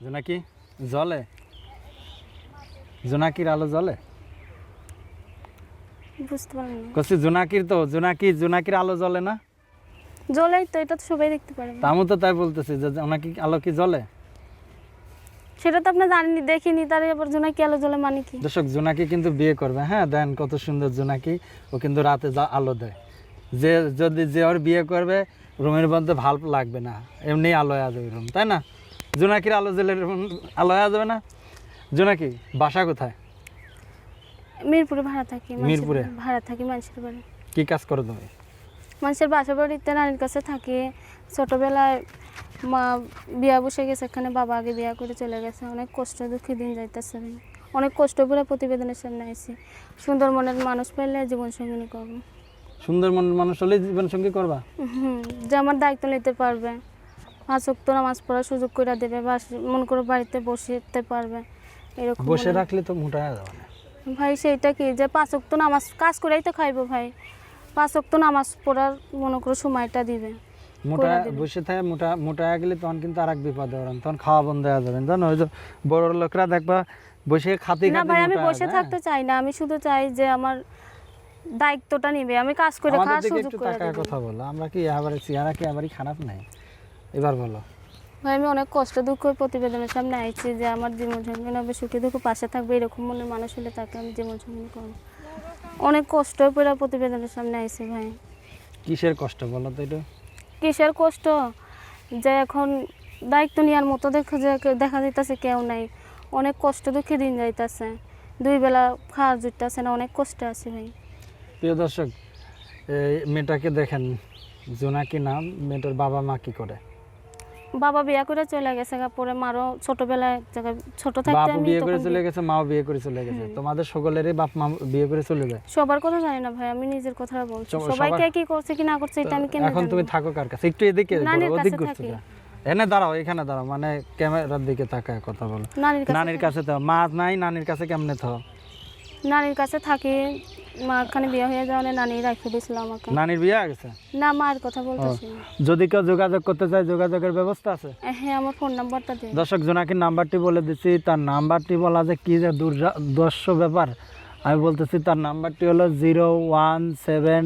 জোনাকি জলে? জোনাকির আলো জলে? বুঝতে পারলাম না। কছি জোনাকির তো জোনাকি জোনাকির আলো জ্বলে না? জ্বলেই তো এটা তো সবাই দেখতে পারে। তা আমি তো তাই বলতেছি যে জোনাকি আলো কি জ্বলে সেটা তো আপনি জানেনি দেখিনি তার আবার জন্য কি আলো জ্বলে মানে কি? দর্শক জোনাকি কিন্তু বিয়ে করবে। হ্যাঁ দেন কত সুন্দর জোনাকি ও কিন্তু রাতে যা- আলো দেয়। যে যদি যে ওর বিয়ে করবে রুমের মধ্যে ভালো লাগবে না। এমনি আলো হয়ে রুম তাই না? জোনাকির আলো জেলে আলো হয়ে যাবে না? জোনাকি বাসা কোথায়? মিরপুরে ভাড়া থাকি মিরপুরে? ভাড়া থাকি মানুষের বাড়ি। কি কাজ করো তুমি? মানুষের বাসা বাড়িতে নানির কাছে থাকি। ছোটবেলায় মা বিয়া বসে গেছে এখানে বাবা আগে বিয়া করে চলে গেছে। অনেক কষ্ট দুঃখী দিন যাইতেছে। অনেক কষ্ট করে প্রতিবেদনের সামনে আইছি। সুন্দর মনের মানুষ পেলে জীবন সঙ্গিনী করব। সুন্দর মনের মানুষ হলে জীবন সঙ্গী করবা? হুম যে আমার দায়িত্ব নিতে পারবে। পাঁচ ওয়াক্ত নামাজ পড়ার সুযোগ করে দেবে বা মন করে বাড়িতে বসতে পারবে। এরকম বসে রাখলে তো মোটা যাবে না। ভাই সেইটা কি? যে পাঁচ ওয়াক্ত নামাজ কাজ করেই তো খাইবো ভাই। পাঁচ ওয়াক্ত নামাজ পড়ার মনে করে সময়টা দিবে। মোটা বসে থাকে মোটা মোটা গেলে তখন কিন্তু আর এক বিপদে ওরান তখন খাওয়া বন্ধ হয়ে যাবে। জানো ওই বড় লোকরা দেখবা বসে খাতে না ভাই আমি বসে থাকতে চাই না আমি শুধু চাই যে আমার দায়িত্বটা নিবে। আমি কাজ করে খাওয়ার সুযোগ করে কথা বলো। আমরা কি আবার চেহারা কি আবারই খারাপ নাই? এবার বলো। ভাই আমি অনেক কষ্ট দুঃখ প্রতিবেদনের সামনে আইছি যে আমার জীবন সঙ্গী হবে সুখী দুঃখ পাশে থাকবে এরকম মনের মানুষ হলে তাকে আমি জীবন সঙ্গী করব। অনেক কষ্ট করে প্রতিবেদনের সামনে আইছি ভাই। কিসের কষ্ট বলো তো এটা? কিসের কষ্ট? যে এখন দায়িত্ব নেওয়ার মতো দেখা দেখা যাইতেছে কেউ নাই। অনেক কষ্ট দুঃখে দিন যাইতেছে। দুই বেলা খাওয়ার জুটতেছে না অনেক কষ্ট আছে ভাই। প্রিয় দর্শক এই মেয়েটাকে দেখেন জোনাকি নাম মেয়েটার বাবা মা কি করে? বাবা বিয়া করে চলে গেছে পরে মারও ছোটবেলায় ছোট থাকতে আমি বিয়ে করে চলে গেছে মাও বিয়ে করে চলে গেছে। তোমাদের সকলেরই বাপ মা বিয়ে করে চলে যায়। সবার কথা জানি না ভাই আমি নিজের কথা বলছি। সবাই কে কি করছে কি না করছে এটা আমি কেন এখন তুমি থাকো কার কাছে? একটু এদিকে ওদিক ঘুরছো। এনে দাঁড়াও এখানে দাঁড়াও মানে ক্যামেরার দিকে তাকায় কথা বলো। নানির কাছে নানির কাছে তো মা নাই নানির কাছে কেমনে তো নানির কাছে থাকি মাখানে বিয়ে হয়ে যাওয়া নানি রাখে দিয়েছিল আমাকে। নানির বিয়ে গেছে? না মায়ের কথা বলতেছি যদি কেউ যোগাযোগ করতে চায় যোগাযোগের ব্যবস্থা আছে? হ্যাঁ আমার ফোন নাম্বারটা দিন দর্শক জোনাকির নাম্বারটি বলে দিচ্ছি তার নাম্বারটি বলা যে কী যে দুর্দর্শ ব্যাপার আমি বলতেছি তার নাম্বারটি হলো zero one seven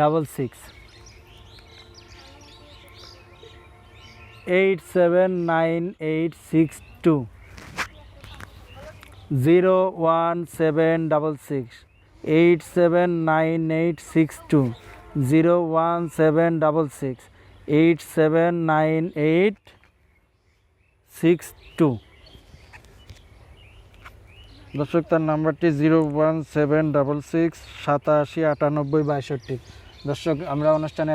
double six eight seven nine eight six two. Zero one seven double six eight seven nine eight six two zero one seven double six eight seven nine eight six two দর্শক, তার নাম্বারটি zero one seven double six সাতাশি আটানব্বই বাষট্টি। দর্শক, আমরা অনুষ্ঠানে